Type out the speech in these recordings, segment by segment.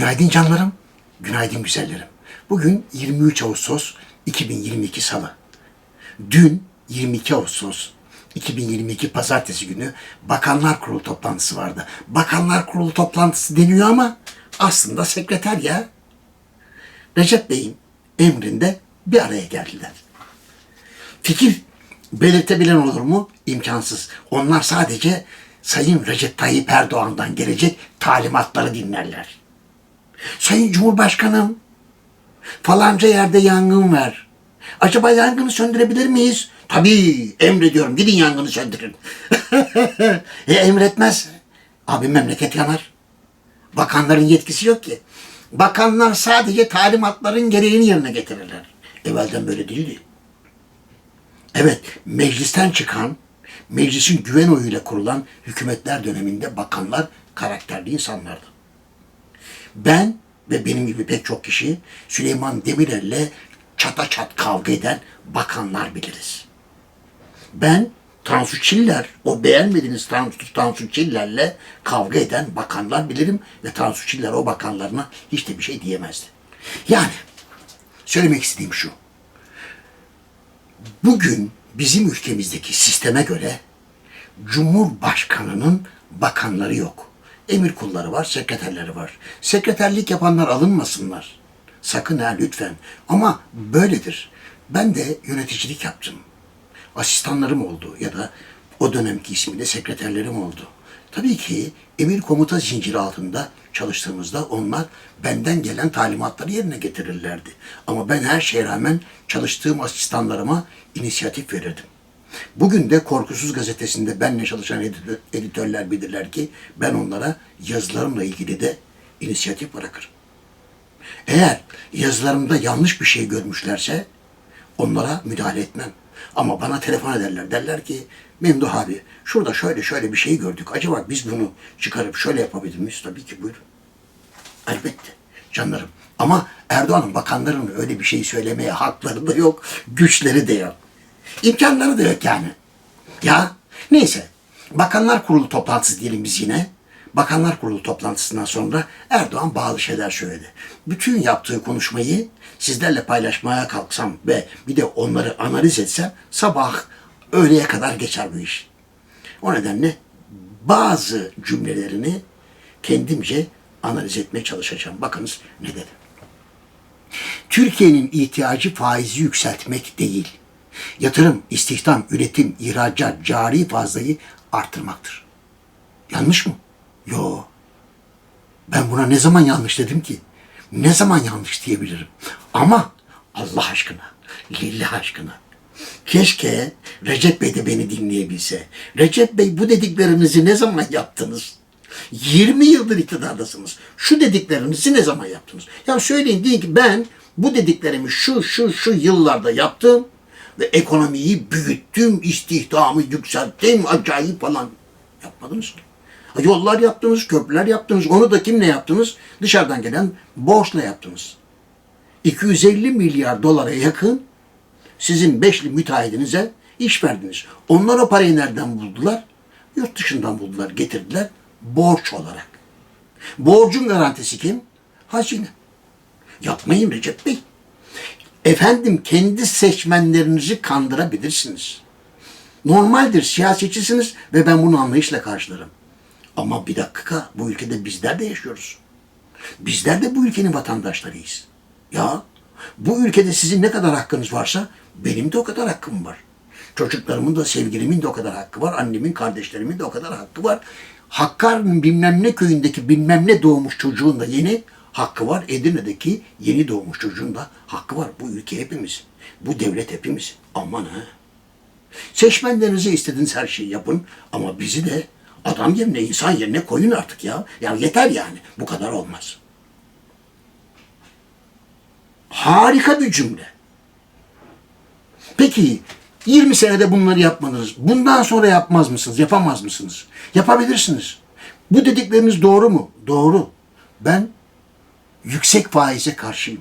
Günaydın canlarım, günaydın güzellerim. Bugün 23 Ağustos 2022 Salı. Dün 22 Ağustos 2022 Pazartesi günü Bakanlar Kurulu toplantısı vardı. Bakanlar Kurulu toplantısı deniyor ama aslında sekreter ya. Recep Bey'in emrinde bir araya geldiler. Fikir belirtebilen olur mu? İmkansız. Onlar sadece Sayın Recep Tayyip Erdoğan'dan gelecek talimatları dinlerler. Sayın Cumhurbaşkanım, falanca yerde yangın var. Acaba yangını söndürebilir miyiz? Tabii, emrediyorum. Gidin yangını söndürün. e emretmez. Abi memleket yanar. Bakanların yetkisi yok ki. Bakanlar sadece talimatların gereğini yerine getirirler. Evvelden böyle değildi. Evet, meclisten çıkan, meclisin güven oyuyla kurulan hükümetler döneminde bakanlar karakterli insanlardı. Ben ve benim gibi pek çok kişi Süleyman Demirel'le çata çat kavga eden bakanlar biliriz. Ben Tansu Çiller, o beğenmediğiniz Tansu, Tansu Çiller'le kavga eden bakanlar bilirim ve Tansu Çiller o bakanlarına hiç de bir şey diyemezdi. Yani söylemek istediğim şu. Bugün bizim ülkemizdeki sisteme göre Cumhurbaşkanının bakanları yok. Emir kulları var, sekreterleri var. Sekreterlik yapanlar alınmasınlar. Sakın ha lütfen. Ama böyledir. Ben de yöneticilik yaptım. Asistanlarım oldu ya da o dönemki ismiyle sekreterlerim oldu. Tabii ki emir komuta zinciri altında çalıştığımızda onlar benden gelen talimatları yerine getirirlerdi. Ama ben her şeye rağmen çalıştığım asistanlarıma inisiyatif verirdim. Bugün de Korkusuz Gazetesi'nde benle çalışan editör- editörler bilirler ki ben onlara yazılarımla ilgili de inisiyatif bırakırım. Eğer yazılarımda yanlış bir şey görmüşlerse onlara müdahale etmem. Ama bana telefon ederler. Derler ki Memduh abi şurada şöyle şöyle bir şey gördük. Acaba biz bunu çıkarıp şöyle yapabilir miyiz? Tabii ki buyurun. Elbette canlarım. Ama Erdoğan'ın bakanlarının öyle bir şey söylemeye hakları da yok, güçleri de yok. İmkanları da yok yani. Ya neyse. Bakanlar Kurulu toplantısı diyelim biz yine. Bakanlar Kurulu toplantısından sonra Erdoğan bazı şeyler söyledi. Bütün yaptığı konuşmayı sizlerle paylaşmaya kalksam ve bir de onları analiz etsem sabah öğleye kadar geçer bu iş. O nedenle bazı cümlelerini kendimce analiz etmeye çalışacağım. Bakınız ne dedi. Türkiye'nin ihtiyacı faizi yükseltmek değil. Yatırım, istihdam, üretim, ihracat, cari fazlayı artırmaktır. Yanlış mı? Yo. Ben buna ne zaman yanlış dedim ki? Ne zaman yanlış diyebilirim? Ama Allah aşkına, lillah aşkına. Keşke Recep Bey de beni dinleyebilse. Recep Bey bu dediklerinizi ne zaman yaptınız? 20 yıldır iktidardasınız. Şu dediklerinizi ne zaman yaptınız? Ya söyleyin deyin ki ben bu dediklerimi şu şu şu yıllarda yaptım ve ekonomiyi büyüttüm, istihdamı yükselttim, acayip falan. Yapmadınız ki. Yollar yaptınız, köprüler yaptınız. Onu da kimle yaptınız? Dışarıdan gelen borçla yaptınız. 250 milyar dolara yakın sizin beşli müteahhidinize iş verdiniz. Onlar o parayı nereden buldular? Yurt dışından buldular, getirdiler borç olarak. Borcun garantisi kim? Hazine. Yapmayın Recep Bey. Efendim kendi seçmenlerinizi kandırabilirsiniz. Normaldir, siyasetçisiniz ve ben bunu anlayışla karşılarım. Ama bir dakika, bu ülkede bizler de yaşıyoruz. Bizler de bu ülkenin vatandaşlarıyız. Ya, bu ülkede sizin ne kadar hakkınız varsa benim de o kadar hakkım var. Çocuklarımın da sevgilimin de o kadar hakkı var. Annemin, kardeşlerimin de o kadar hakkı var. Hakkari'nin bilmem ne köyündeki bilmem ne doğmuş çocuğun da yeni hakkı var. Edirne'deki yeni doğmuş çocuğun da hakkı var. Bu ülke hepimiz. Bu devlet hepimiz. Aman ha. Seçmenlerinize istediğiniz her şeyi yapın ama bizi de adam yerine, insan yerine koyun artık ya. Ya yeter yani. Bu kadar olmaz. Harika bir cümle. Peki 20 senede bunları yapmadınız. Bundan sonra yapmaz mısınız? Yapamaz mısınız? Yapabilirsiniz. Bu dedikleriniz doğru mu? Doğru. Ben yüksek faize karşıyım.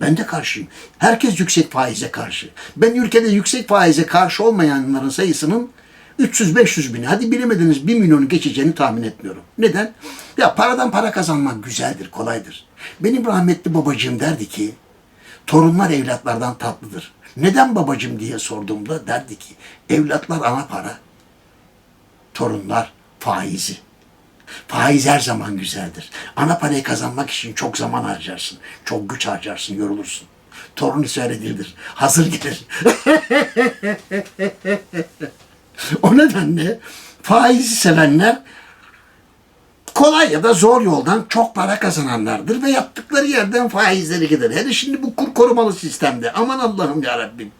Ben de karşıyım. Herkes yüksek faize karşı. Ben ülkede yüksek faize karşı olmayanların sayısının 300-500 bin hadi bilemediniz 1 milyonu geçeceğini tahmin etmiyorum. Neden? Ya paradan para kazanmak güzeldir, kolaydır. Benim rahmetli babacığım derdi ki torunlar evlatlardan tatlıdır. Neden babacığım diye sorduğumda derdi ki evlatlar ana para, torunlar faizi. Faiz her zaman güzeldir. Ana parayı kazanmak için çok zaman harcarsın. Çok güç harcarsın, yorulursun. Torun ise öyle değildir. Hazır gelir. o nedenle faizi sevenler kolay ya da zor yoldan çok para kazananlardır ve yaptıkları yerden faizleri gider. Hele şimdi bu kur korumalı sistemde aman Allah'ım ya Rabbim.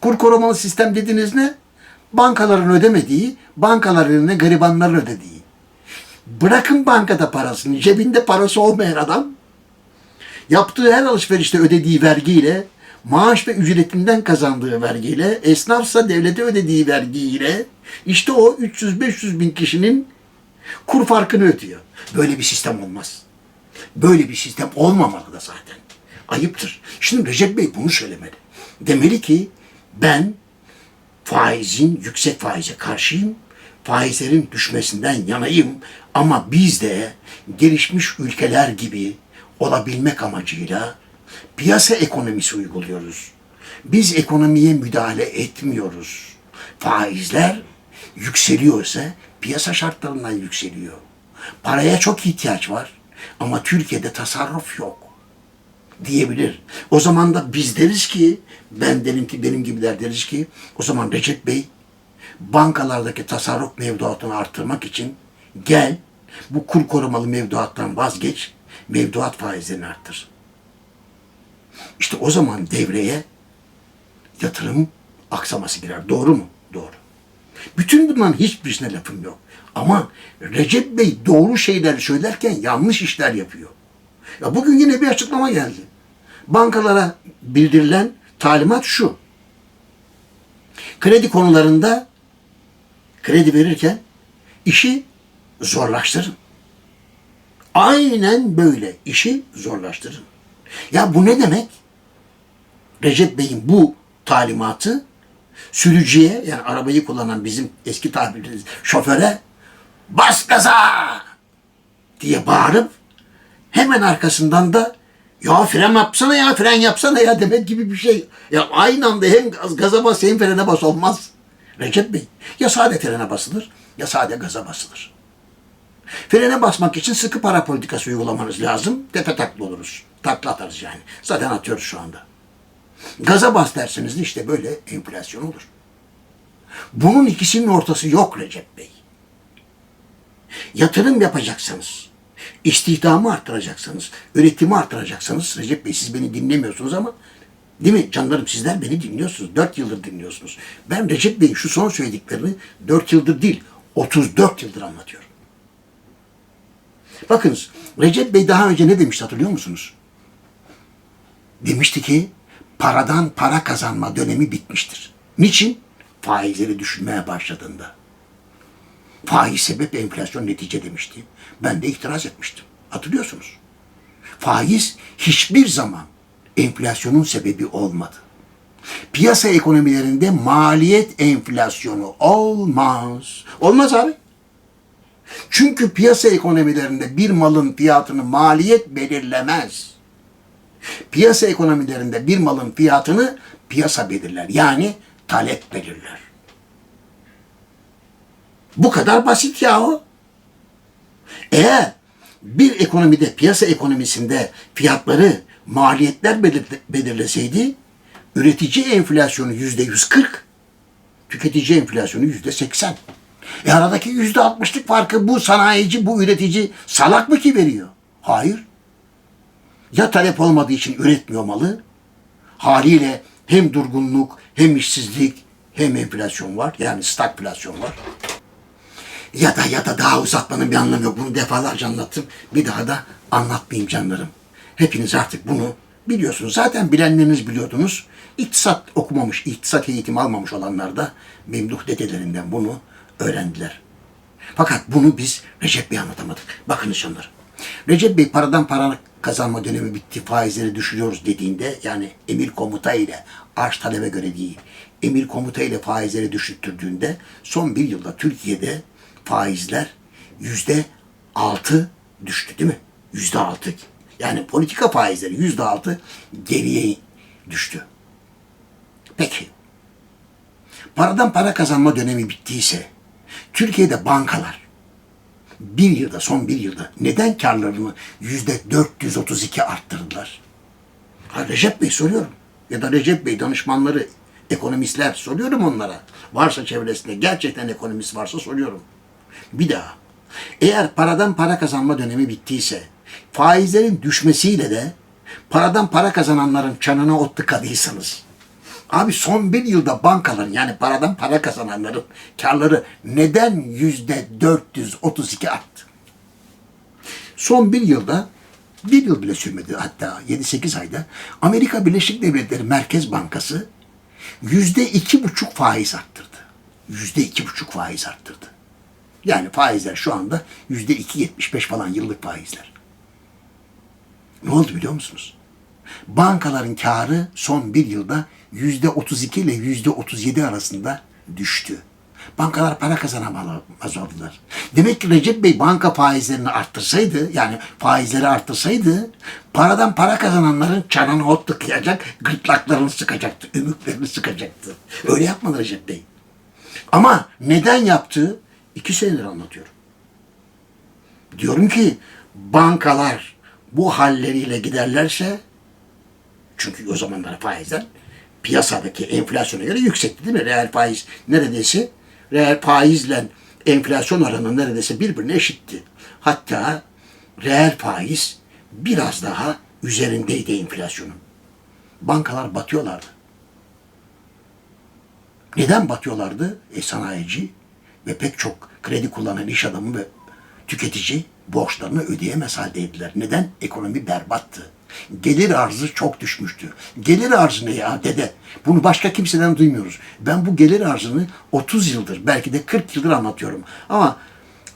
Kur korumalı sistem dediğiniz ne? Bankaların ödemediği, bankaların önüne garibanların ödediği. Bırakın bankada parasını, cebinde parası olmayan adam yaptığı her alışverişte ödediği vergiyle, maaş ve ücretinden kazandığı vergiyle, esnafsa devlete ödediği vergiyle işte o 300-500 bin kişinin kur farkını ödüyor. Böyle bir sistem olmaz. Böyle bir sistem olmamalı da zaten. Ayıptır. Şimdi Recep Bey bunu söylemeli. Demeli ki ben faizin, yüksek faize karşıyım. Faizlerin düşmesinden yanayım. Ama biz de gelişmiş ülkeler gibi olabilmek amacıyla piyasa ekonomisi uyguluyoruz. Biz ekonomiye müdahale etmiyoruz. Faizler yükseliyorsa piyasa şartlarından yükseliyor. Paraya çok ihtiyaç var ama Türkiye'de tasarruf yok diyebilir. O zaman da biz deriz ki, ben derim ki benim gibiler deriz ki, o zaman Recep Bey bankalardaki tasarruf mevduatını arttırmak için gel bu kur korumalı mevduattan vazgeç, mevduat faizlerini arttır. İşte o zaman devreye yatırım aksaması girer. Doğru mu? Doğru. Bütün bunların hiçbirisine lafım yok. Ama Recep Bey doğru şeyler söylerken yanlış işler yapıyor. Ya bugün yine bir açıklama geldi. Bankalara bildirilen talimat şu. Kredi konularında kredi verirken işi zorlaştırın. Aynen böyle işi zorlaştırın. Ya bu ne demek? Recep Bey'in bu talimatı sürücüye yani arabayı kullanan bizim eski tabirimiz şoföre bas gaza diye bağırıp hemen arkasından da ya fren yapsana ya fren yapsana ya demek gibi bir şey. Ya aynı anda hem gaz, gaza bas hem frene bas olmaz. Recep Bey ya sade frene basılır ya sade gaza basılır. Frene basmak için sıkı para politikası uygulamanız lazım. Tepe taklı oluruz. Takla atarız yani. Zaten atıyoruz şu anda. Gaza bas derseniz de işte böyle enflasyon olur. Bunun ikisinin ortası yok Recep Bey. Yatırım yapacaksanız, istihdamı arttıracaksanız, üretimi arttıracaksanız Recep Bey siz beni dinlemiyorsunuz ama değil mi canlarım sizler beni dinliyorsunuz. Dört yıldır dinliyorsunuz. Ben Recep Bey'in şu son söylediklerini dört yıldır değil 34 yıldır anlatıyorum. Bakınız Recep Bey daha önce ne demişti hatırlıyor musunuz? Demişti ki paradan para kazanma dönemi bitmiştir. Niçin? Faizleri düşürmeye başladığında. Faiz sebep enflasyon netice demişti. Ben de itiraz etmiştim. Hatırlıyorsunuz. Faiz hiçbir zaman enflasyonun sebebi olmadı. Piyasa ekonomilerinde maliyet enflasyonu olmaz. Olmaz abi. Çünkü piyasa ekonomilerinde bir malın fiyatını maliyet belirlemez. Piyasa ekonomilerinde bir malın fiyatını piyasa belirler. Yani talep belirler. Bu kadar basit yahu. Eğer bir ekonomide, piyasa ekonomisinde fiyatları maliyetler belir- belirleseydi, üretici enflasyonu yüzde 140, tüketici enflasyonu yüzde 80. E aradaki yüzde 60'lık farkı bu sanayici, bu üretici salak mı ki veriyor? Hayır. Ya talep olmadığı için üretmiyor malı, haliyle hem durgunluk, hem işsizlik, hem enflasyon var. Yani stagflasyon var. Ya da ya da daha uzatmanın bir anlamı yok. Bunu defalarca anlattım. Bir daha da anlatmayayım canlarım. Hepiniz artık bunu biliyorsunuz. Zaten bilenleriniz biliyordunuz. İktisat okumamış, iktisat eğitimi almamış olanlar da Memduh dedelerinden bunu öğrendiler. Fakat bunu biz Recep Bey anlatamadık. Bakınız canlarım. Recep Bey paradan para kazanma dönemi bitti, faizleri düşürüyoruz dediğinde yani emir komuta ile arz talebe göre değil, emir komuta ile faizleri düşürttürdüğünde son bir yılda Türkiye'de faizler yüzde altı düştü değil mi? Yüzde altı. Yani politika faizleri yüzde altı geriye düştü. Peki. Paradan para kazanma dönemi bittiyse Türkiye'de bankalar bir yılda, son bir yılda neden karlarını yüzde 432 arttırdılar? Ha, Recep Bey soruyorum. Ya da Recep Bey danışmanları, ekonomistler soruyorum onlara. Varsa çevresinde gerçekten ekonomist varsa soruyorum. Bir daha. Eğer paradan para kazanma dönemi bittiyse faizlerin düşmesiyle de paradan para kazananların çanına ot tıkadıysanız Abi son bir yılda bankaların yani paradan para kazananların karları neden yüzde 432 arttı? Son bir yılda bir yıl bile sürmedi hatta 7-8 ayda Amerika Birleşik Devletleri Merkez Bankası yüzde iki buçuk faiz arttırdı. Yüzde iki buçuk faiz arttırdı. Yani faizler şu anda yüzde iki yetmiş beş falan yıllık faizler. Ne oldu biliyor musunuz? Bankaların karı son bir yılda 32 ile yüzde 37 arasında düştü. Bankalar para kazanamaz oldular. Demek ki Recep Bey banka faizlerini arttırsaydı, yani faizleri arttırsaydı, paradan para kazananların çanını ot tıkayacak, gırtlaklarını sıkacaktı, ümüklerini sıkacaktı. Öyle yapmadı Recep Bey. Ama neden yaptı? İki senedir anlatıyorum. Diyorum ki bankalar bu halleriyle giderlerse çünkü o zamanlar faizler piyasadaki enflasyona göre yüksekti değil mi? Reel faiz neredeyse reel faizle enflasyon oranı neredeyse birbirine eşitti. Hatta reel faiz biraz daha üzerindeydi enflasyonun. Bankalar batıyorlardı. Neden batıyorlardı? E sanayici ve pek çok kredi kullanan iş adamı ve tüketici borçlarını ödeyemez haldeydiler. Neden? Ekonomi berbattı. Gelir arzı çok düşmüştü. Gelir arzı ne ya dede? Bunu başka kimseden duymuyoruz. Ben bu gelir arzını 30 yıldır belki de 40 yıldır anlatıyorum. Ama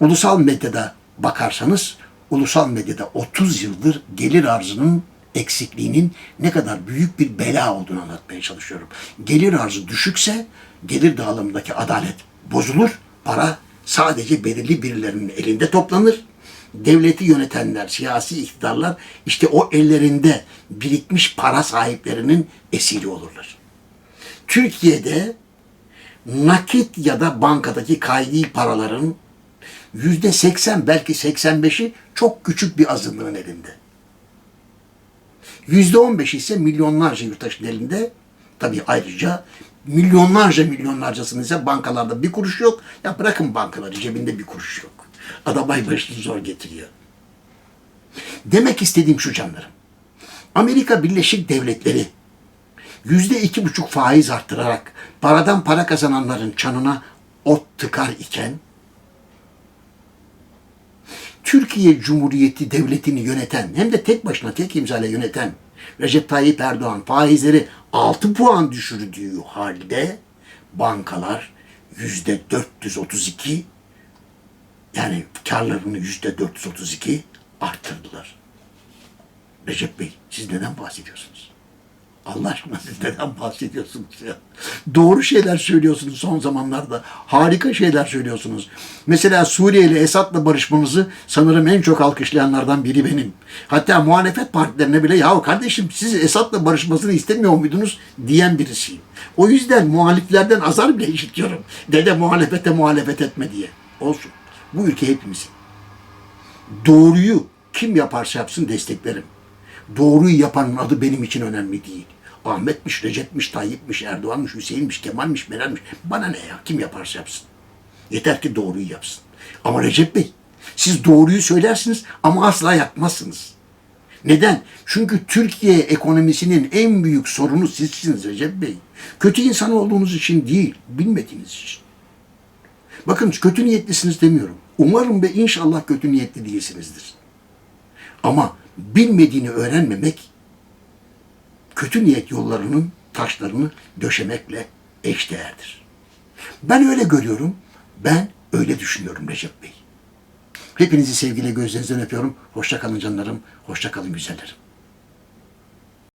ulusal medyada bakarsanız ulusal medyada 30 yıldır gelir arzının eksikliğinin ne kadar büyük bir bela olduğunu anlatmaya çalışıyorum. Gelir arzı düşükse gelir dağılımındaki adalet bozulur. Para sadece belirli birilerinin elinde toplanır devleti yönetenler, siyasi iktidarlar işte o ellerinde birikmiş para sahiplerinin esiri olurlar. Türkiye'de nakit ya da bankadaki kaydi paraların yüzde 80 belki 85'i çok küçük bir azınlığın elinde. Yüzde 15 ise milyonlarca yurttaşın elinde. Tabii ayrıca milyonlarca milyonlarcasının ise bankalarda bir kuruş yok. Ya bırakın bankaları cebinde bir kuruş yok. Adam ay başını zor getiriyor. Demek istediğim şu canlarım. Amerika Birleşik Devletleri yüzde iki buçuk faiz arttırarak paradan para kazananların çanına ot tıkar iken Türkiye Cumhuriyeti Devleti'ni yöneten hem de tek başına tek imzayla yöneten Recep Tayyip Erdoğan faizleri 6 puan düşürdüğü halde bankalar yüzde 432 yani karlarını yüzde 432 arttırdılar. Recep Bey siz neden bahsediyorsunuz? Allah aşkına siz neden bahsediyorsunuz ya? Doğru şeyler söylüyorsunuz son zamanlarda. Harika şeyler söylüyorsunuz. Mesela Suriye ile Esad'la barışmanızı sanırım en çok alkışlayanlardan biri benim. Hatta muhalefet partilerine bile yahu kardeşim siz Esad'la barışmasını istemiyor muydunuz diyen birisiyim. O yüzden muhaliflerden azar bile işitiyorum. Dede muhalefete muhalefet etme diye. Olsun. Bu ülke hepimizin. Doğruyu kim yaparsa yapsın desteklerim. Doğruyu yapanın adı benim için önemli değil. Ahmet'miş, Recep'miş, Tayyip'miş, Erdoğan'mış, Hüseyin'miş, Kemal'miş, Meral'miş. Bana ne ya? Kim yaparsa yapsın. Yeter ki doğruyu yapsın. Ama Recep Bey, siz doğruyu söylersiniz ama asla yapmazsınız. Neden? Çünkü Türkiye ekonomisinin en büyük sorunu sizsiniz Recep Bey. Kötü insan olduğunuz için değil, bilmediğiniz için. Bakın kötü niyetlisiniz demiyorum. Umarım ve inşallah kötü niyetli değilsinizdir. Ama bilmediğini öğrenmemek kötü niyet yollarının taşlarını döşemekle eşdeğerdir. Ben öyle görüyorum. Ben öyle düşünüyorum Recep Bey. Hepinizi sevgiyle gözlerinizden öpüyorum. Hoşça kalın canlarım. Hoşça kalın güzellerim.